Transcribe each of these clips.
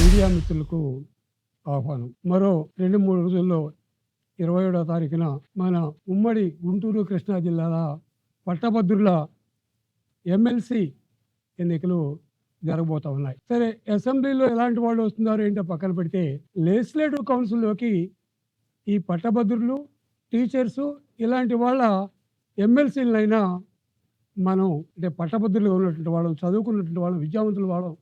Media మిత్రులకు ఆహ్వానం. మరో రెండు మూడు రోజుల్లో ఇరవై ఏడో తారీఖున మన ఉమ్మడి గుంటూరు కృష్ణా జిల్లాల పట్టభద్రుల ఎమ్మెల్సీ ఎన్నికలు జరగబోతా ఉన్నాయి. సరే అసెంబ్లీలో ఎలాంటి వాళ్ళు వస్తున్నారో ఏంటో పక్కన పెడితే లెజిస్లేటివ్ కౌన్సిల్లోకి ఈ పట్టభద్రులు టీచర్స్ ఇలాంటి వాళ్ళ ఎమ్మెల్సీలైనా మనం అంటే పట్టభద్రులుగా ఉన్నటువంటి వాళ్ళం చదువుకున్నటువంటి వాళ్ళం విద్యావంతులు వాళ్ళం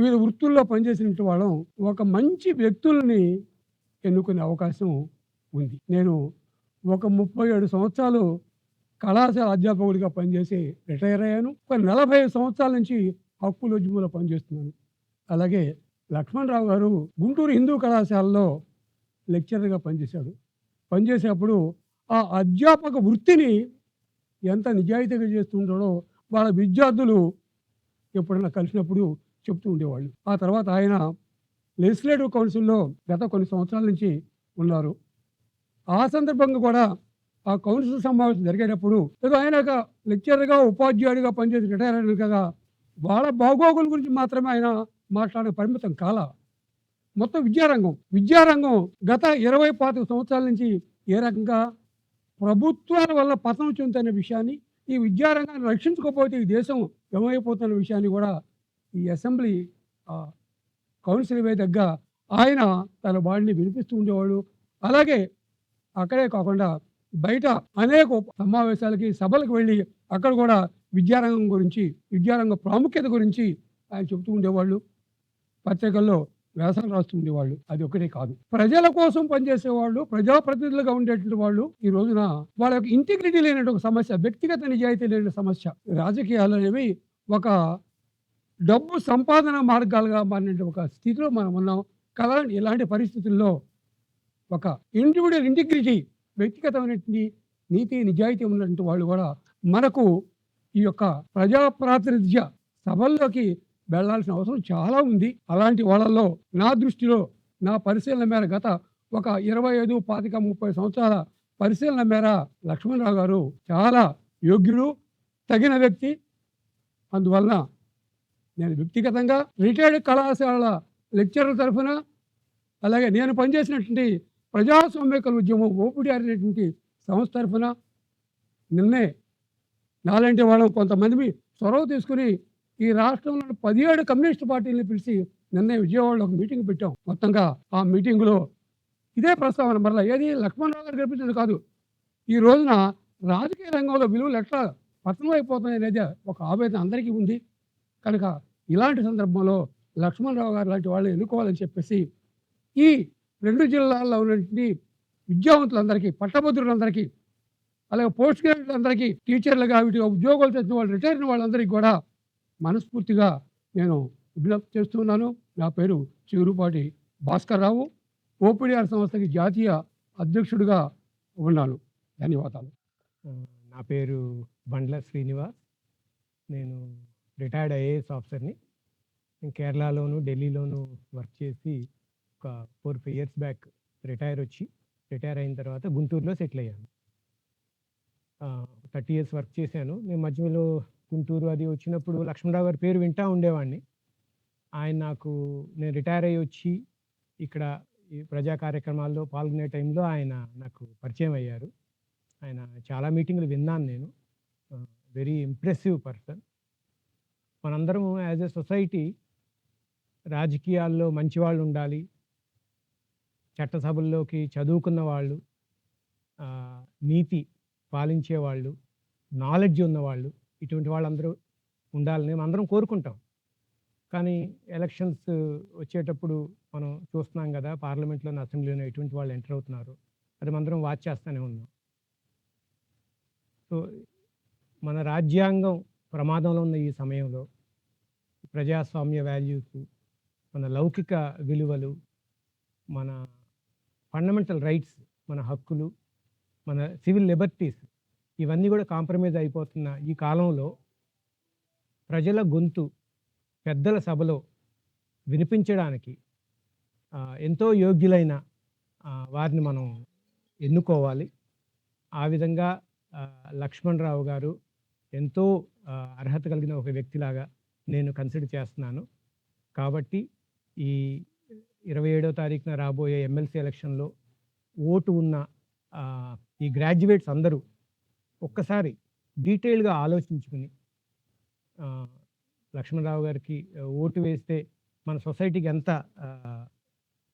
వివిధ వృత్తుల్లో పనిచేసినటువంటి వాళ్ళం. ఒక మంచి వ్యక్తుల్ని ఎన్నుకునే అవకాశం ఉంది. నేను ఒక ముప్పై ఏడు సంవత్సరాలు కళాశాల అధ్యాపకుడిగా పనిచేసి రిటైర్ అయ్యాను. ఒక నలభై సంవత్సరాల నుంచి హక్కుల ఉద్యమంలో పనిచేస్తున్నాను. అలాగే లక్ష్మణరావు గారు గుంటూరు హిందూ కళాశాలలో లెక్చరర్గా పనిచేశాడు. పనిచేసేటప్పుడు ఆ అధ్యాపక వృత్తిని ఎంత నిజాయితీగా చేస్తుంటాడో వాళ్ళ విద్యార్థులు ఎప్పుడైనా కలిసినప్పుడు చెప్తూ ఉండేవాళ్ళు. ఆ తర్వాత ఆయన లెజిస్లేటివ్ కౌన్సిల్లో గత కొన్ని సంవత్సరాల నుంచి ఉన్నారు. ఆ సందర్భంగా కూడా ఆ కౌన్సిల్ సమావేశం జరిగేటప్పుడు ఏదో ఆయన ఒక లెక్చరర్గా ఉపాధ్యాయుడిగా పనిచేసి రిటైర్ అయిన కదా. వాళ్ళ బాగోగుల గురించి మాత్రమే ఆయన మాట్లాడే పరిమితం కాల. మొత్తం విద్యారంగం. విద్యారంగం గత ఇరవై పాతిక సంవత్సరాల నుంచి ఏ రకంగా ప్రభుత్వాల వల్ల పతనం చెందుతున్న విషయాన్ని ఈ విద్యారంగాన్ని రక్షించుకోకపోతే ఈ దేశం ఏమైపోతున్న విషయాన్ని కూడా ఈ అసెంబ్లీ ఆ, కౌన్సిల్ వేదికగా ఆయన తన బాడీని వినిపిస్తూ ఉండేవాడు. అలాగే అక్కడే కాకుండా బయట అనేక సమావేశాలకి సభలకు వెళ్ళి అక్కడ కూడా విద్యారంగం గురించి విద్యారంగ ప్రాముఖ్యత గురించి ఆయన చెబుతూ ఉండేవాళ్ళు. పత్రికల్లో వ్యాసాలు రాస్తూ ఉండేవాళ్ళు. అది ఒకటే కాదు. ప్రజల కోసం పనిచేసేవాళ్ళు ప్రజాప్రతినిధులుగా ఉండేటువంటి వాళ్ళు ఈ రోజున వాళ్ళ యొక్క ఇంటిగ్రిటీ లేనటువంటి సమస్య వ్యక్తిగత నిజాయితీ లేని సమస్య. రాజకీయాలు అనేవి ఒక డబ్బు సంపాదన మార్గాలుగా మారిన ఒక స్థితిలో మనం ఉన్నాం. కదా ఇలాంటి పరిస్థితుల్లో ఒక ఇండివిజువల్ ఇంటిగ్రిటీ వ్యక్తిగతమైనటువంటి నీతి నిజాయితీ ఉన్నటువంటి వాళ్ళు కూడా మనకు ఈ యొక్క ప్రజాప్రాతినిధ్య సభల్లోకి వెళ్ళాల్సిన అవసరం చాలా ఉంది. అలాంటి వాళ్ళల్లో నా దృష్టిలో నా పరిశీలన మేర గత ఒక ఇరవై ఐదు పాతిక ముప్పై సంవత్సరాల పరిశీలన మేర లక్ష్మణరావు గారు చాలా యోగ్యులు తగిన వ్యక్తి. అందువలన నేను వ్యక్తిగతంగా రిటైర్డ్ కళాశాలల లెక్చరర్ తరఫున అలాగే నేను పనిచేసినటువంటి ప్రజాస్వామ్యకల ఉద్యమం ఓపిడి అనేటువంటి సంస్థ తరఫున నిన్నే నాలాంటి వాళ్ళం కొంతమంది చొరవ తీసుకుని ఈ రాష్ట్రంలో పదిహేడు కమ్యూనిస్ట్ పార్టీలను పిలిచి నిన్నే విజయవాడలో ఒక మీటింగ్ పెట్టాం. మొత్తంగా ఆ మీటింగ్లో ఇదే ప్రస్తావన. మరలా ఏది లక్ష్మణరావు గారు గెలిపించింది కాదు. ఈ రోజున రాజకీయ రంగంలో విలువలు ఎట్లా పతనం అయిపోతున్నాయి అనేది ఒక ఆవేదన అందరికీ ఉంది. కనుక ఇలాంటి సందర్భంలో లక్ష్మణరావు గారు లాంటి వాళ్ళు ఎన్నుకోవాలని చెప్పేసి ఈ రెండు జిల్లాల్లో ఉన్నటువంటి విద్యావంతులందరికీ పట్టభద్రులందరికీ అలాగే పోస్ట్ గ్రాడ్యుయేట్లందరికీ టీచర్లుగా వీటి ఉద్యోగాలు చేసిన వాళ్ళు రిటైర్ అయిన వాళ్ళందరికీ కూడా మనస్ఫూర్తిగా నేను విజ్ఞప్తి చేస్తున్నాను. నా పేరు చిగురుపాటి భాస్కర్ రావు ఓపీడీఆర్ సంస్థకి జాతీయ అధ్యక్షుడిగా ఉన్నాను. ధన్యవాదాలు. నా పేరు బండ్ల శ్రీనివాస్. నేను రిటైర్డ్ ఐఏఎస్ ఆఫీసర్ని నేను కేరళలోను ఢిల్లీలోను వర్క్ చేసి ఒక four five years back retire వచ్చి రిటైర్ అయిన తర్వాత గుంటూరులో సెటిల్ అయ్యాను. థర్టీ ఇయర్స్ వర్క్ చేశాను. నేను మధ్యలో గుంటూరు అది వచ్చినప్పుడు లక్ష్మణరావు గారి పేరు వింటా ఉండేవాడిని. ఆయన నాకు నేను రిటైర్ అయ్యి వచ్చి ఇక్కడ ఈ ప్రజా కార్యక్రమాల్లో పాల్గొనే టైంలో ఆయన నాకు పరిచయం అయ్యారు. ఆయన చాలా మీటింగ్లు విన్నాను నేను. Very impressive person. మనందరం యాజ్ ఎ సొసైటీ రాజకీయాల్లో మంచి వాళ్ళు ఉండాలి. చట్టసభల్లోకి చదువుకున్న వాళ్ళు నీతి పాలించే వాళ్ళు నాలెడ్జ్ ఉన్నవాళ్ళు ఇటువంటి వాళ్ళందరూ ఉండాలని మనం అందరం కోరుకుంటాం. కానీ ఎలక్షన్స్ వచ్చేటప్పుడు మనం చూస్తున్నాం కదా పార్లమెంట్లోని అసెంబ్లీలో ఎటువంటి వాళ్ళు ఎంటర్ అవుతున్నారు. అది మనందరం వాచ్ చేస్తూనే ఉన్నాం. సో మన రాజ్యాంగం ప్రమాదంలో ఉన్న ఈ సమయంలో ప్రజాస్వామ్య వాల్యూస్ మన లౌకిక విలువలు మన ఫండమెంటల్ రైట్స్ మన హక్కులు మన సివిల్ లిబర్టీస్ ఇవన్నీ కూడా కాంప్రమైజ్ అయిపోతున్న ఈ కాలంలో ప్రజల గొంతు పెద్దల సభలో వినిపించడానికి ఎంతో యోగ్యులైన వారిని మనం ఎన్నుకోవాలి. ఆ విధంగా లక్ష్మణరావు గారు ఎంతో అర్హత కలిగిన ఒక వ్యక్తిలాగా నేను కన్సిడర్ చేస్తున్నాను. కాబట్టి ఈ ఇరవై ఏడో తారీఖున రాబోయే ఎమ్మెల్సీ ఎలక్షన్లో ఓటు ఉన్న ఈ గ్రాడ్యుయేట్స్ అందరూ ఒక్కసారి డీటెయిల్గా ఆలోచించుకుని లక్ష్మణరావు గారికి ఓటు వేస్తే మన సొసైటీకి ఎంత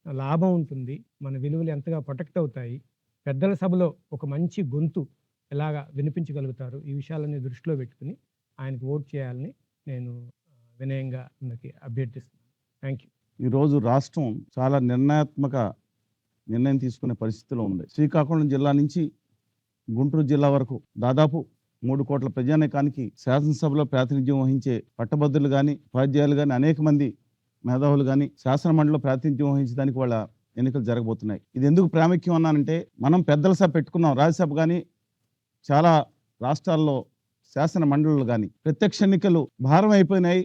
లాభం ఉంటుంది మన విలువలు ఎంతగా ప్రొటెక్ట్ అవుతాయి పెద్దల సభలో ఒక మంచి గొంతు ఎలాగా వినిపించగలుగుతారు ఈ విషయాలన్నీ దృష్టిలో పెట్టుకుని ఆయనకు ఓటు చేయాలని నేను వినయంగా అందరికి అభ్యర్థిస్తున్నాను. Thank you. ఈరోజు రాష్ట్రం చాలా నిర్ణయాత్మక నిర్ణయం తీసుకునే పరిస్థితిలో ఉంది. శ్రీకాకుళం జిల్లా నుంచి గుంటూరు జిల్లా వరకు దాదాపు మూడు కోట్ల ప్రజానీకానికి శాసనసభలో ప్రాతినిధ్యం వహించే పట్టభద్రులు కానీ ఉపాధ్యాయులు కానీ అనేక మంది మేధావులు కానీ శాసనమండలిలో ప్రాతినిధ్యం వహించడానికి వాళ్ళ ఎన్నికలు జరగబోతున్నాయి. ఇది ఎందుకు ప్రాముఖ్యం అన్నానంటే మనం పెద్దల సభ పెట్టుకున్నాం రాజ్యసభ కానీ చాలా రాష్ట్రాల్లో శాసన మండళ్ళు కానీ ప్రత్యక్ష ఎన్నికలు భారం అయిపోయినాయి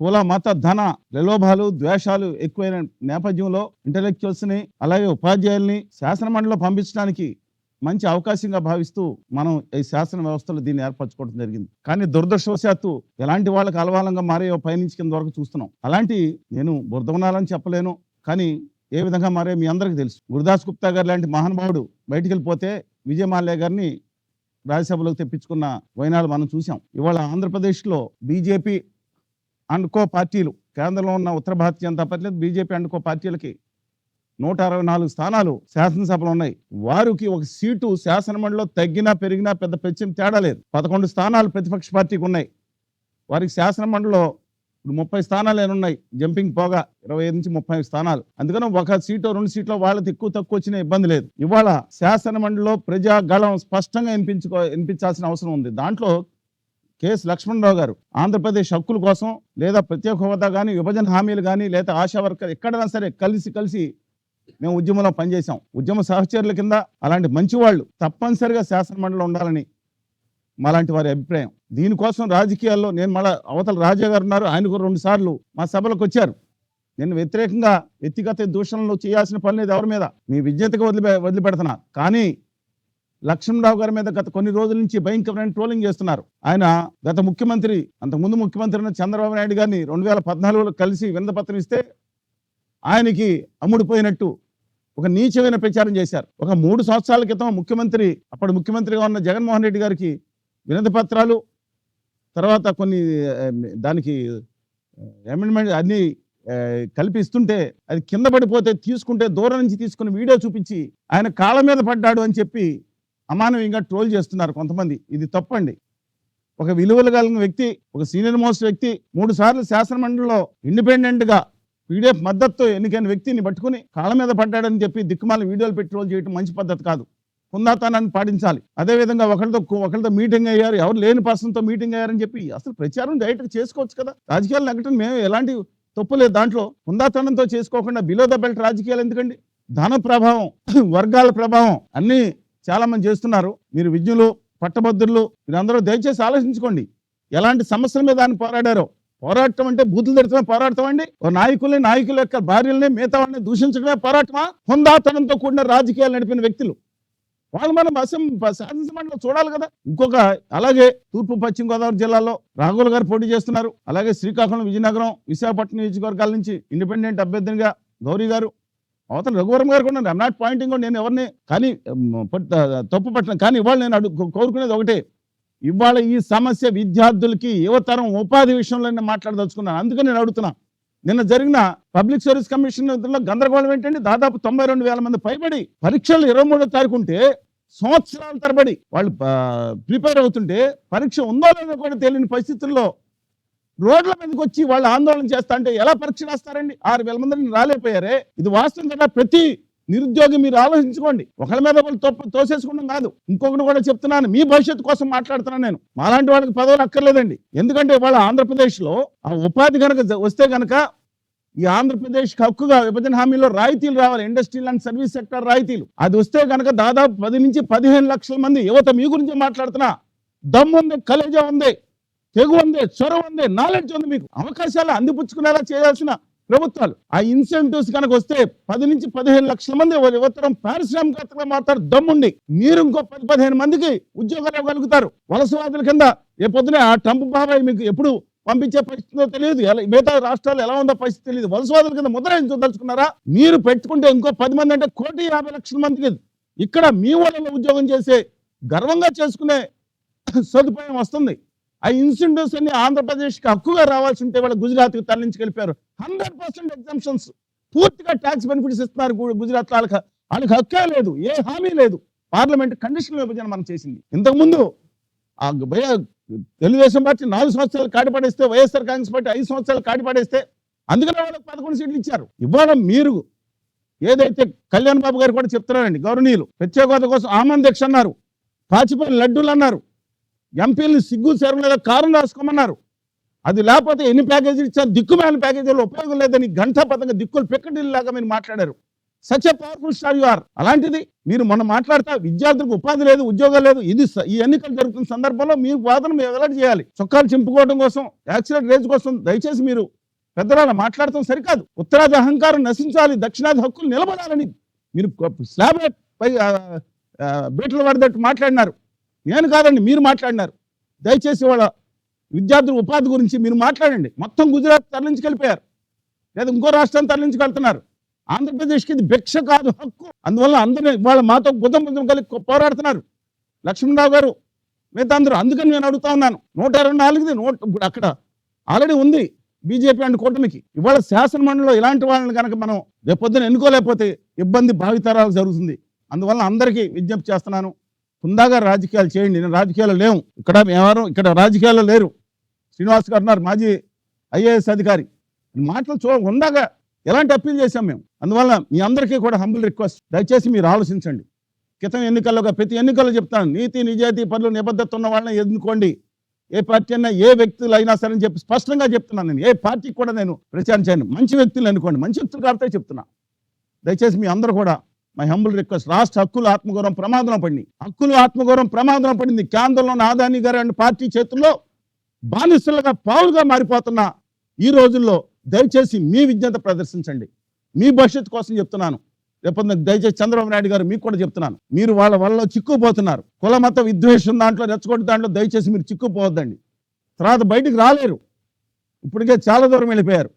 కుల మత ధన ప్రలోభాలు ద్వేషాలు ఎక్కువైన నేపథ్యంలో ఇంటలెక్చువల్స్ని అలాగే ఉపాధ్యాయుల్ని శాసన మండలిలో పంపించడానికి మంచి అవకాశంగా భావిస్తూ మనం ఈ శాసన వ్యవస్థలో దీన్ని ఏర్పరచుకోవడం జరిగింది. కానీ దురదృష్టవశాత్తు ఎలాంటి వాళ్ళకి అలవాలంగా మారాయో పయనించి కింద వరకు చూస్తున్నాం. అలాంటి నేను బురదవనాలని చెప్పలేను. కానీ ఏ విధంగా మారే మీ అందరికీ తెలుసు. గురుదాస్ గుప్తా గారు లాంటి మహానుభావుడు బయటికి వెళ్ళిపోతే విజయమాల్య గారిని రాజ్యసభలోకి తెప్పించుకున్న వైనాలు మనం చూసాం ఇవాళ ఆంధ్రప్రదేశ్లో బీజేపీ అండ్ కో పార్టీలు కేంద్రంలో ఉన్న ఉత్తర Bharatiya Janata party BJP and co పార్టీలకి నూట అరవై నాలుగు స్థానాలు శాసనసభలు ఉన్నాయి. వారికి ఒక సీటు శాసనమండలిలో తగ్గినా పెరిగినా పెద్ద పెచ్చిన తేడా లేదు. పదకొండు స్థానాలు ప్రతిపక్ష పార్టీకి ఉన్నాయి. వారికి శాసనమండలిలో ఇప్పుడు ముప్పై స్థానాలు ఏమి ఉన్నాయి? జంపింగ్ పోగా ఇరవై ఐదు నుంచి ముప్పై స్థానాలు. అందుకని ఒక సీటు రెండు సీట్లో వాళ్ళకి ఎక్కువ తక్కువ వచ్చిన ఇబ్బంది లేదు. ఇవాళ శాసన మండలిలో ప్రజా గళం స్పష్టంగా వినిపించుకో వినిపించాల్సిన అవసరం ఉంది. దాంట్లో కెఎస్ లక్ష్మణరావు గారు ఆంధ్రప్రదేశ్ హక్కుల కోసం లేదా ప్రత్యేక హోదా కానీ విభజన హామీలు కానీ లేదా ఆశా వర్కర్ ఎక్కడైనా సరే కలిసి కలిసి మేము ఉద్యమంలో పనిచేసాం ఉద్యమ సహచరుల కింద అలాంటి మంచి వాళ్ళు తప్పనిసరిగా శాసనమండలి ఉండాలని మాలాంటి వారి అభిప్రాయం. దీనికోసం రాజకీయాల్లో నేను మళ్ళా అవతల రాజా గారు ఉన్నారు ఆయన కూడా రెండు సార్లు మా సభలకు వచ్చారు. నేను వ్యతిరేకంగా వ్యక్తిగత దూషణలు చేయాల్సిన పని లేదు ఎవరి మీద. మీ విజ్ఞతగా వదిలి వదిలిపెడుతున్నా కానీ లక్ష్మణరావు గారి మీద గత కొన్ని రోజుల నుంచి భయంకరమైన ట్రోలింగ్ చేస్తున్నారు. ఆయన గత ముఖ్యమంత్రి అంతకుముందు ముఖ్యమంత్రి ఉన్న చంద్రబాబు నాయుడు గారిని రెండు వేల పద్నాలుగులో కలిసి విందపత్రం ఇస్తే ఆయనకి అమ్ముడుపోయినట్టు ఒక నీచమైన ప్రచారం చేశారు. ఒక మూడు సంవత్సరాల క్రితం ముఖ్యమంత్రి అప్పటి ముఖ్యమంత్రిగా ఉన్న జగన్మోహన్ రెడ్డి గారికి వినతి పత్రాలు తర్వాత కొన్ని దానికి అమెండ్మెంట్ అన్ని కల్పిస్తుంటే అది కింద పడిపోతే తీసుకుంటే దూరం నుంచి తీసుకుని వీడియో చూపించి ఆయన కాళ్ళ మీద పడ్డాడు అని చెప్పి అమానవీయంగా ట్రోల్ చేస్తున్నారు కొంతమంది. ఇది తప్పండి. ఒక విలువలు కలిగిన వ్యక్తి ఒక సీనియర్ మోస్ట్ వ్యక్తి మూడు సార్లు శాసనమండలిలో ఇండిపెండెంట్గా పీడిఎఫ్ మద్దతుతో ఎన్నికైన వ్యక్తిని పట్టుకుని కాళ్ళ మీద పడ్డాడని చెప్పి దిక్కుమాల వీడియోలు పెట్టి ట్రోల్ చేయడం మంచి పద్ధతి కాదు. హుందాతనాన్ని పాటించాలి. అదే విధంగా ఒకరితో ఒకరితో మీటింగ్ అయ్యారు. ఎవరు లేని పర్సన్తో మీటింగ్ అయ్యారని చెప్పి అసలు ప్రచారం డైరెక్ట్గా చేసుకోవచ్చు కదా. రాజకీయాలు నెగ్గటం మేము ఎలాంటి తప్పులేదు దాంట్లో హుందాతనంతో చేసుకోకుండా బిలో ద బెల్ట్ రాజకీయాలు ఎందుకండి? ధన ప్రభావం వర్గాల ప్రభావం అన్నీ చాలామంది చేస్తున్నారు. మీరు విజ్ఞులు పట్టభద్రులు మీరందరూ దయచేసి ఆలోచించుకోండి. ఎలాంటి సమస్యల మీద ఆయన పోరాడారో. పోరాటం అంటే బూతులు తిడతమే పోరాటం అండి. ఓ నాయకుల్ని నాయకుల యొక్క భార్యల్ని మిగతా వాళ్ళని దూషించడమే పోరాటమా? హుందాతనంతో కూడిన రాజకీయాలు నడిపిన వ్యక్తులు. వాళ్ళు మనం అసెం శాసనసభలో చూడాలి కదా. ఇంకొక అలాగే తూర్పు పశ్చిమ గోదావరి జిల్లాలో రాఘుల్ గారు పోటీ చేస్తున్నారు. అలాగే శ్రీకాకుళం విజయనగరం విశాఖపట్నం నియోజకవర్గాల నుంచి ఇండిపెండెంట్ అభ్యర్థినిగా గౌరీ గారు అవతల రఘువరం గారు కూడా ఐమ్ నాట్ పాయింటింగ్ నేను ఎవరిని కానీ తప్పు పట్టడం కానీ ఇవాళ నేను అడుగు కోరుకునేది ఒకటే. ఇవాళ ఈ సమస్య విద్యార్థులకి యువతరం ఉపాధి విషయంలో నేను మాట్లాడదలుచుకున్నాను. అందుకని నేను అడుగుతున్నా. నిన్న జరిగిన పబ్లిక్ సర్వీస్ కమిషన్లో గందరగోళం ఏంటంటే దాదాపు తొంభై రెండు వేల మంది పైబడి పరీక్షలు ఇరవై మూడో తారీఖు ఉంటే సంవత్సరాల తరబడి వాళ్ళు ప్రిపేర్ అవుతుంటే పరీక్ష ఉందో లేదో కూడా తెలియని పరిస్థితుల్లో రోడ్ల మీదకి వచ్చి వాళ్ళు ఆందోళన చేస్తా అంటే ఎలా పరీక్ష రాస్తారండి? ఆరు వేల మందిని రాలేకపోయారే. ఇది వాస్తవం కదా. ప్రతి నిరుద్యోగి మీరు ఆలోచించుకోండి. ఒకరి మీద ఒకరు తప్పు తోసేసుకోవడం కాదు. ఇంకొకటి కూడా చెప్తున్నాను. మీ భవిష్యత్తు కోసం మాట్లాడుతున్నాను నేను. మాలాంటి వాళ్ళకి పదవులు అక్కర్లేదండి. ఎందుకంటే వాళ్ళ ఆంధ్రప్రదేశ్లో ఆ ఉపాధి కనుక వస్తే కనుక ఈ ఆంధ్రప్రదేశ్ హక్కుగా విభజన హామీలో రాయితీలు రావాలి. ఇండస్ట్రియల్ అండ్ సర్వీస్ సెక్టర్ రాయితీలు. అది వస్తే కనుక దాదాపు పది నుంచి పదిహేను లక్షల మంది యువత మీ గురించి మాట్లాడుతున్నా. దమ్ము ఉంది కలేజా ఉంది తెగు ఉంది చొరవ ఉంది నాలెడ్జ్ ఉంది మీకు. అవకాశాలు అందిపుచ్చుకునేలా చేయాల్సిన ప్రభుత్వాలు. ఆ ఇన్సెంటివ్స్ కనుక వస్తే పది నుంచి పదిహేను లక్షల మంది యువతరం పారిశ్రామికవేత్తలుగా మాత్రం దమ్ముండి. మీరు ఇంకో పది పదిహేను మందికి ఉద్యోగాలు ఇవ్వగలుగుతారు. వలసవాదుల కింద ఏ పొద్దునే ఆ ట్రంప్ బాబాయ్ మీకు ఎప్పుడు పంపించే పరిస్థితిలో తెలియదు. ఎలా- మిగతా రాష్ట్రాలు ఎలా ఉందో పరిస్థితి తెలియదు. వలసవాదుల కింద ముద్ర చూదలుచుకున్నారా మీరు పెట్టుకుంటే ఇంకో పది మంది అంటే కోటి యాభై లక్షల మందికి ఇక్కడ మీ వాళ్ళలో ఉద్యోగం చేసే గర్వంగా చేసుకునే సదుపాయం వస్తుంది. ఆ ఇన్సెంటివ్స్ అన్ని ఆంధ్రప్రదేశ్కి హక్కుగా రావాల్సి ఉంటే వాళ్ళు గుజరాత్కి తరలించి వెళ్ళిపోయారు హండ్రెడ్ పర్సెంట్ ఎగ్జామ్షన్స్ పూర్తిగా ట్యాక్స్ బెనిఫిట్స్ ఇస్తున్నారు గుజరాత్ వాళ్ళకి. వాళ్ళకి హక్కే లేదు ఏ హామీ లేదు. పార్లమెంట్ కండిషన్ విభజన మనం చేసింది. ఇంతకుముందు ఆ భయ- తెలుగుదేశం పార్టీ నాలుగు సంవత్సరాలు కాటిపడేస్తే వైఎస్ఆర్ కాంగ్రెస్ పార్టీ ఐదు సంవత్సరాలు కాటిపడేస్తే అందుకనే వాళ్ళకి పదకొండు సీట్లు ఇచ్చారు. ఇవ్వడం మీరు ఏదైతే కళ్యాణ్ బాబు గారు కూడా చెప్తున్నారండి గౌరవనీయులు ప్రత్యేక హోదా కోసం ఆమన్ దీక్ష అన్నారు పాచిపోయిన లడ్డూలు అన్నారు ఎంపీలు సిగ్గు శరం లేదా కారం రాసుకోమన్నారు. అది లేకపోతే ఎన్ని ప్యాకేజీలు ఇచ్చారు దిక్కుమాలిన ప్యాకేజీలు ఉపయోగం లేదని గంటాపదంగా దిక్కులు పెక్కడిల్లు లాగా మీరు మాట్లాడారు. Such a powerful star you are అలాంటిది మీరు మనం మాట్లాడతా విద్యార్థులకు ఉపాధి లేదు ఉద్యోగం లేదు ఇది ఈ ఎన్నికలు జరుగుతున్న సందర్భంలో మీ వాదన మీరు వెల్లడి చేయాలి. చొక్కాలు చింపుకోవడం కోసం యాక్సిడెంట్ రేజ్ కోసం దయచేసి మీరు పెద్దరాలు మాట్లాడటం సరికాదు. ఉత్తరాది అహంకారం నశించాలి దక్షిణాది హక్కులు నిలబడాలని మీరు స్లాబ్ పై బీటలు పడదట్టు మాట్లాడినారు. నేను కాదండి మీరు మాట్లాడినారు. దయచేసి వాళ్ళ విద్యార్థుల ఉపాధి గురించి మీరు మాట్లాడండి. మొత్తం గుజరాత్ తరలించుకెళ్ళిపోయారు. లేదా ఇంకో రాష్ట్రాన్ని తరలించుకెళ్తున్నారు. ఆంధ్రప్రదేశ్కి ఇది భిక్ష కాదు హక్కు. అందువల్ల అందరూ వాళ్ళ మాతో బుధం బుద్ధం కలిగి పోరాడుతున్నారు. లక్ష్మణరావు గారు మిగతా అందరూ. అందుకని నేను అడుగుతా ఉన్నాను. నూట ఇరవై నాలుగుది నూట ఇప్పుడు అక్కడ ఆల్రెడీ ఉంది బీజేపీ అండ్ కూటమికి. ఇవాళ శాసన మండలిలో ఇలాంటి వాళ్ళని కనుక మనం రేపొద్దున ఎన్నుకోలేకపోతే ఇబ్బంది భావితరాలు జరుగుతుంది. అందువల్ల అందరికీ విజ్ఞప్తి చేస్తున్నాను. హుందాగా రాజకీయాలు చేయండి. నేను రాజకీయాలు లేవు ఇక్కడ ఎవరు ఇక్కడ రాజకీయాల్లో లేరు. శ్రీనివాస్ గారు ఉన్నారు మాజీ ఐఏఎస్ అధికారి. మాటలు చూ ఉండగా ఎలాంటి అప్పీల్ చేశాం మేము? అందువల్ల మీ అందరికీ కూడా హంబుల్ రిక్వెస్ట్ దయచేసి మీరు ఆలోచించండి. క్రితం ఎన్నికల్లో ప్రతి ఎన్నికల్లో చెప్తాను నీతి నిజాయితీ పనులు నిబద్ధత ఉన్న వాళ్ళని ఎన్నుకోండి. ఏ పార్టీ అయినా ఏ వ్యక్తులు అయినా సరే అని చెప్పి స్పష్టంగా చెప్తున్నాను నేను. ఏ పార్టీకి కూడా నేను ప్రచారం చేయను. మంచి వ్యక్తులు అనుకోండి మంచి వ్యక్తులు కాబట్టి చెప్తున్నా. దయచేసి మీ అందరూ కూడా మై హంబుల్ రిక్వెస్ట్ రాష్ట్ర హక్కులు ఆత్మగౌరవం ప్రమాదంలో పడింది. హక్కులు ఆత్మగౌరవం ప్రమాదంలో పడింది. కేంద్రంలోని ఆదాని గారు అండ్ పార్టీ చేతుల్లో బానిసలుగా పావులుగా మారిపోతున్న ఈ రోజుల్లో దయచేసి మీ విజ్ఞత ప్రదర్శించండి. మీ భవిష్యత్తు కోసం చెప్తున్నాను. రేపొద్దున దయచేసి చంద్రబాబు నాయుడు గారు మీకు కూడా చెప్తున్నాను. మీరు వాళ్ళ వల్ల చిక్కుపోతున్నారు కుల మత విద్వేషం దాంట్లో రెచ్చగొట్టి దాంట్లో దయచేసి మీరు చిక్కుపోవద్దండి తర్వాత బయటికి రాలేరు. ఇప్పటికే చాలా దూరం వెళ్ళిపోయారు.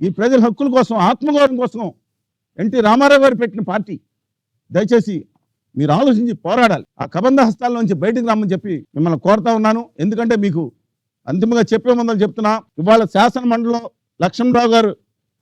ఈ ప్రజల హక్కుల కోసం ఆత్మగౌరవం కోసం ఎన్టీ రామారావు గారు పెట్టిన పార్టీ. దయచేసి మీరు ఆలోచించి పోరాడాలి. ఆ కబంధ హస్తాల నుంచి బయటికి రమ్మని చెప్పి మిమ్మల్ని కోరుతా ఉన్నాను. ఎందుకంటే మీకు అంతిమంగా చెప్పే ముందని చెప్తున్నా ఇవాళ శాసన మండలిలో లక్ష్మణరావు గారు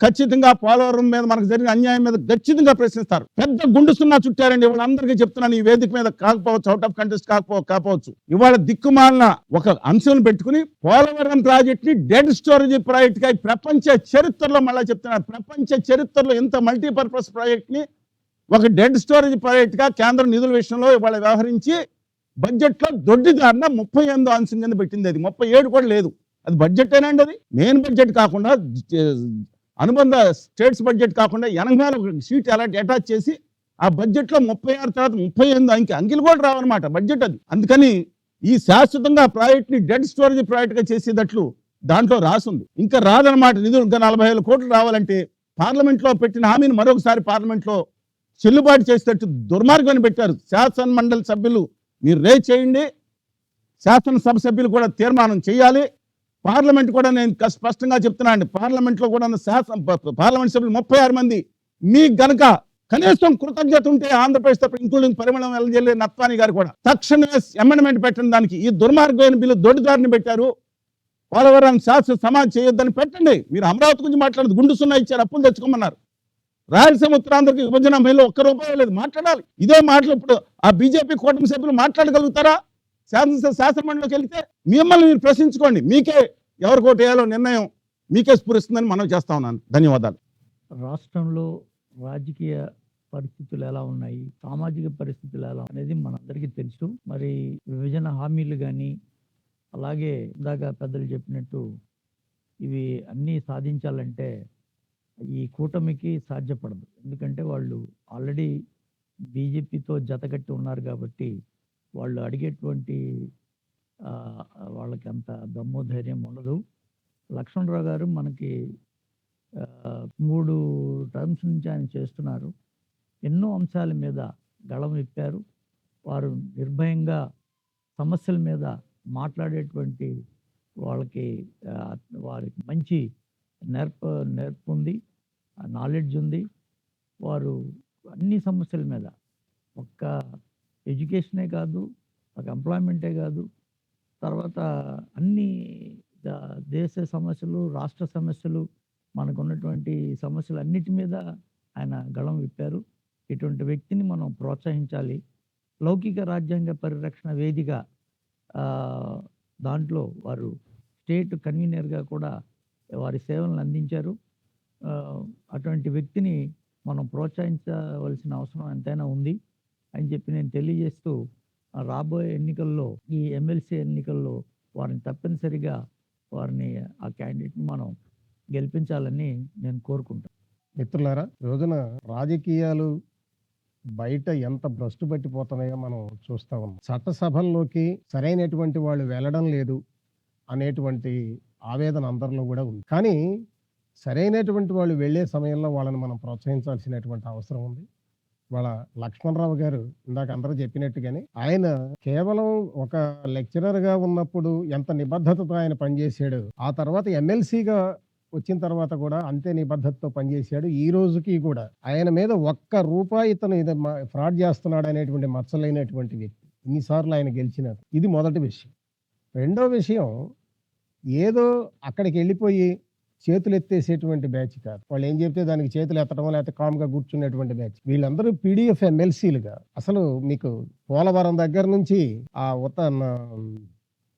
ఖచ్చితంగా పోలవరం మీద మనకు జరిగిన అన్యాయం మీద ఖచ్చితంగా ప్రశ్నిస్తారు. పెద్ద గుండు సున్నా చుట్టారండి వాళ్ళందరికీ చెప్తున్నాను ఈ వేదిక మీద కాకపోవచ్చు అవుట్ ఆఫ్ కంటెస్ట్ కాకపో కాకపోవచ్చు. ఇవాళ దిక్కుమాలిన ఒక అంశం పెట్టుకుని పోలవరం ప్రాజెక్ట్ని డెడ్ స్టోరేజ్ ప్రాజెక్ట్గా ప్రపంచ చరిత్రలో మళ్ళీ చెప్తున్నారు. ప్రపంచ చరిత్రలో ఇంత మల్టీపర్పస్ ప్రాజెక్ట్ని ఒక డెడ్ స్టోరేజ్ ప్రాజెక్ట్గా కేంద్ర నిధుల విషయంలో ఇవాళ వ్యవహరించి బడ్జెట్లో దొడ్డిదారిన ముప్పై ఎనిమిదో అంశం కింద పెట్టింది అది. ముప్పై ఏడు కూడా లేదు. అది బడ్జెట్ అండి అది? మెయిన్ బడ్జెట్ కాకుండా అనుబంధ స్టేట్స్ బడ్జెట్ కాకుండా ఎనభై సీట్ అలాంటి అటాచ్ చేసి ఆ బడ్జెట్లో ముప్పై ఆరు తర్వాత ముప్పై ఎనిమిది అంకె అంకెలు కూడా రావన్నమాట బడ్జెట్ అది. అందుకని ఈ శాశ్వతంగా ప్రాజెక్ట్ డెడ్ స్టోరేజ్ ప్రాజెక్ట్గా చేసేటట్లు దాంట్లో రాసుంది. ఇంకా రాదనమాట నిధులు. ఇంకా నలభై వేల కోట్లు రావాలంటే పార్లమెంట్లో పెట్టిన హామీని మరొకసారి పార్లమెంట్లో చెల్లుబాటు చేసేటట్టు దుర్మార్గాన్ని పెట్టారు. శాసన మండలి సభ్యులు మీరు రేజ్ చేయండి. శాసనసభ సభ్యులు కూడా తీర్మానం చేయాలి. పార్లమెంట్ కూడా నేను స్పష్టంగా చెప్తున్నా అండి. పార్లమెంట్లో కూడా శాసన పార్లమెంట్ సభ్యులు ముప్పై ఆరు మంది. మీకు గనక కనీసం కృతజ్ఞత ఉంటే ఆంధ్రప్రదేశ్ తప్ప ఇంక్లూడింగ్ పరిమళం వెళ్ళజల్లి నత్వాని గారు కూడా. తక్షణమే అమెండ్మెంట్ పెట్టిన దానికి. ఈ దుర్మార్గమైన బిల్లు దొడ్డిదారిని పెట్టారు. పోలవరం శాస్త్ర సమాజ్ చేయొద్దని పెట్టండి. మీరు అమరావతి గురించి మాట్లాడదు గుండు సున్నా ఇచ్చారు. అప్పులు తెచ్చుకోమన్నారు. రాయలసీమ ఉత్తరాంధ్రకి విభజన హామీలో ఒక్క రూపాయి లేదు. మాట్లాడాలి. ఇదే మాటలు ఇప్పుడు ఆ బీజేపీ కూటమి సభ్యులు మాట్లాడగలుగుతారా? శాసన శాసనమండలికి వెళ్తే మిమ్మల్ని మీరు ప్రశ్నించుకోండి. మీకే ఎవరు కోటేయాలో నిర్ణయం మీకే స్ఫురిస్తుందని మనం చేస్తా ఉన్నాను. ధన్యవాదాలు. రాష్ట్రంలో రాజకీయ పరిస్థితులు ఎలా ఉన్నాయి? సామాజిక పరిస్థితులు ఎలా అనేది మనందరికీ తెలుసు. మరి విభజన హామీలు కానీ అలాగే ఇందాక పెద్దలు చెప్పినట్టు ఇవి అన్నీ సాధించాలంటే ఈ కూటమికి సాధ్యపడదు. ఎందుకంటే వాళ్ళు ఆల్రెడీ బీజేపీతో జతగట్టి ఉన్నారు కాబట్టి వాళ్ళు అడిగేటువంటి వాళ్ళకి అంత దమ్ము ధైర్యం ఉండదు. లక్ష్మణరావు గారు మనకి మూడు టర్మ్స్ నుంచి ఆయన చేస్తున్నారు. ఎన్నో అంశాల మీద గళం విప్పారు. వారు నిర్భయంగా సమస్యల మీద మాట్లాడేటువంటి వాళ్ళకి వారికి మంచి నేర్ప నేర్పు ఉంది. నాలెడ్జ్ ఉంది. వారు అన్ని సమస్యల మీద ఒక్క ఎడ్యుకేషనే కాదు ఒక ఎంప్లాయ్మెంటే కాదు. తర్వాత అన్ని దేశ సమస్యలు రాష్ట్ర సమస్యలు మనకు ఉన్నటువంటి సమస్యలు అన్నిటి మీద ఆయన గళం విప్పారు. ఇటువంటి వ్యక్తిని మనం ప్రోత్సహించాలి. లౌకిక రాజ్యాంగ పరిరక్షణ వేదిక దాంట్లో వారు స్టేట్ కన్వీనర్గా కూడా వారి సేవలను అందించారు. అటువంటి వ్యక్తిని మనం ప్రోత్సహించవలసిన అవసరం ఎంతైనా ఉంది అని చెప్పి నేను తెలియజేస్తూ రాబోయే ఎన్నికల్లో ఈ ఎమ్మెల్సీ ఎన్నికల్లో వారిని తప్పనిసరిగా వారిని ఆ క్యాండిడేట్ని మనం గెలిపించాలని నేను కోరుకుంటాను మిత్రులారా రోజున రాజకీయాలు బయట ఎంత భ్రష్టు పట్టిపోతున్నాయో మనం చూస్తా ఉన్నాం. చట్టసభల్లోకి సరైనటువంటి వాళ్ళు వెళ్ళడం లేదు అనేటువంటి ఆవేదన అందరిలో కూడా ఉంది. కానీ సరైనటువంటి వాళ్ళు వెళ్ళే సమయంలో వాళ్ళని మనం ప్రోత్సహించాల్సినటువంటి అవసరం ఉంది. వాళ్ళ లక్ష్మణరావు గారు ఇందాక అందరూ చెప్పినట్టుగానే ఆయన కేవలం ఒక లెక్చరర్గా ఉన్నప్పుడు ఎంత నిబద్ధతతో ఆయన పనిచేశాడు ఆ తర్వాత ఎమ్మెల్సీగా వచ్చిన తర్వాత కూడా అంతే నిబద్ధతతో పనిచేశాడు ఈ రోజుకి కూడా ఆయన మీద ఒక్క రూపాయి ఇతను ఇది ఫ్రాడ్ చేస్తున్నాడు అనేటువంటి మచ్చలైనటువంటి వ్యక్తి ఇన్నిసార్లు ఆయన గెలిచినారు. ఇది మొదటి విషయం. రెండో విషయం ఏదో అక్కడికి వెళ్ళిపోయి చేతులు ఎత్తేసేటువంటి బ్యాచ్ కాదు. వాళ్ళు ఏం చెప్తే దానికి చేతులు ఎత్తడం లేకపోతే కామ్గా కూర్చునేటువంటి బ్యాచ్. వీళ్ళందరూ పీడిఎఫ్ ఎమ్మెల్సీలుగా అసలు మీకు పోలవరం దగ్గర నుంచి ఆ ఉత్త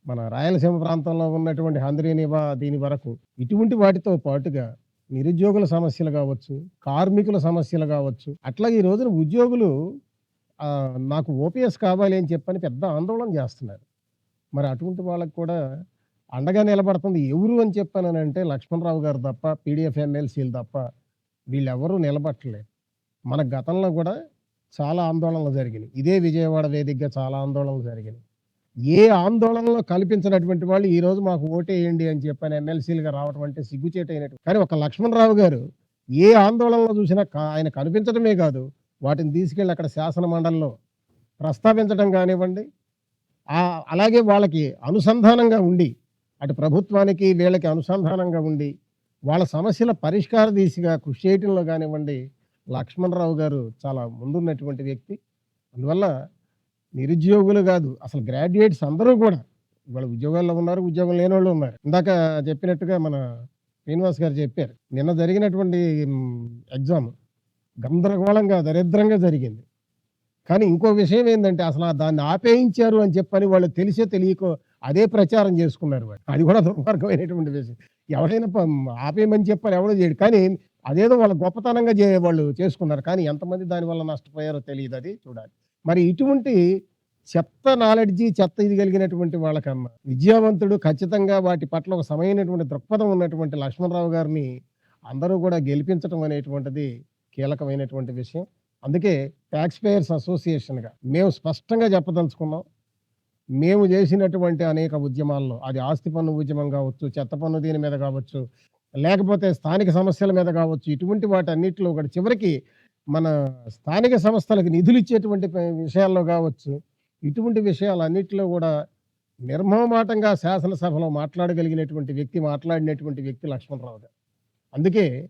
మన రాయలసీమ ప్రాంతంలో ఉన్నటువంటి హంద్రీనివా దీని వరకు ఇటువంటి వాటితో పాటుగా నిరుద్యోగుల సమస్యలు కావచ్చు కార్మికుల సమస్యలు కావచ్చు అట్లా ఈ రోజున ఉద్యోగులు నాకు ఓపీఎస్ కావాలి అని చెప్పని పెద్ద ఆందోళన చేస్తున్నారు. మరి అటువంటి వాళ్ళకి కూడా అండగా నిలబడుతుంది. ఎవరు అని చెప్పానంటే లక్ష్మణరావు గారు తప్ప పీడిఎఫ్ ఎమ్మెల్సీలు తప్ప వీళ్ళెవరూ నిలబట్టలేదు మన గతంలో కూడా చాలా ఆందోళనలు జరిగినాయి. ఇదే విజయవాడ వేదికగా చాలా ఆందోళనలు జరిగినాయి. ఏ ఆందోళనలో కల్పించినటువంటి వాళ్ళు ఈరోజు మాకు ఓటేయండి అని చెప్పాను ఎమ్మెల్సీలుగా రావడం అంటే సిగ్గుచేటైనట్టు కానీ ఒక లక్ష్మణరావు గారు ఏ ఆందోళనలో చూసినా ఆయన కనిపించడమే కాదు వాటిని తీసుకెళ్ళి అక్కడ శాసన మండలిలో ప్రస్తావించడం కానివ్వండి అలాగే వాళ్ళకి అనుసంధానంగా ఉండి అటు ప్రభుత్వానికి వీళ్ళకి అనుసంధానంగా ఉండి వాళ్ళ సమస్యల పరిష్కార దిశగా కృషి చేయటంలో కానివ్వండి లక్ష్మణరావు గారు చాలా ముందున్నటువంటి వ్యక్తి. అందువల్ల నిరుద్యోగులు కాదు అసలు గ్రాడ్యుయేట్స్ అందరూ కూడా వాళ్ళు ఉద్యోగాల్లో ఉన్నారు ఉద్యోగం లేని వాళ్ళు ఉన్నారు. ఇందాక చెప్పినట్టుగా మన శ్రీనివాస్ గారు చెప్పారు నిన్న జరిగినటువంటి ఎగ్జామ్ గందరగోళంగా దరిద్రంగా జరిగింది. కానీ ఇంకో విషయం ఏంటంటే అసలు దాన్ని ఆపేయించారు అని చెప్పని వాళ్ళు తెలిసే తెలియకో అదే ప్రచారం చేసుకున్నారు వాళ్ళు. అది కూడా దుర్మార్గమైనటువంటి విషయం. ఎవరైనా ఆపేయమని చెప్పాలి ఎవడో చేయడు. కానీ అదేదో వాళ్ళ గొప్పతనంగా చే వాళ్ళు చేసుకున్నారు. కానీ ఎంతమంది దానివల్ల నష్టపోయారో తెలియదు అది చూడాలి. మరి ఇటువంటి చెత్త నాలెడ్జి చెత్త ఇది కలిగినటువంటి వాళ్ళకన్నా విద్యావంతుడు ఖచ్చితంగా వాటి పట్ల ఒక సమైనటువంటి దృక్పథం ఉన్నటువంటి లక్ష్మణరావు గారిని అందరూ కూడా గెలిపించడం అనేటువంటిది కీలకమైనటువంటి విషయం. అందుకే ట్యాక్స్ పేయర్స్ అసోసియేషన్గా మేము స్పష్టంగా చెప్పదలుచుకున్నాం. మేము చేసినటువంటి అనేక ఉద్యమాల్లో అది ఆస్తి పన్ను ఉద్యమం కావచ్చు చెత్త పన్ను దీని మీద కావచ్చు లేకపోతే స్థానిక సమస్యల మీద కావచ్చు ఇటువంటి వాటి అన్నిటిలో కూడా చివరికి మన స్థానిక సంస్థలకు నిధులు ఇచ్చేటువంటి విషయాల్లో కావచ్చు ఇటువంటి విషయాలన్నిటిలో కూడా నిర్మోమాటంగా శాసనసభలో మాట్లాడగలిగినటువంటి వ్యక్తి మాట్లాడినటువంటి వ్యక్తి లక్ష్మణరావు గారు. అందుకే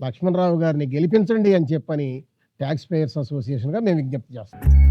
లక్ష్మణరావు గారిని గెలిపించండి అని చెప్పని ట్యాక్స్ పేయర్స్ అసోసియేషన్గా మేము విజ్ఞప్తి చేస్తాం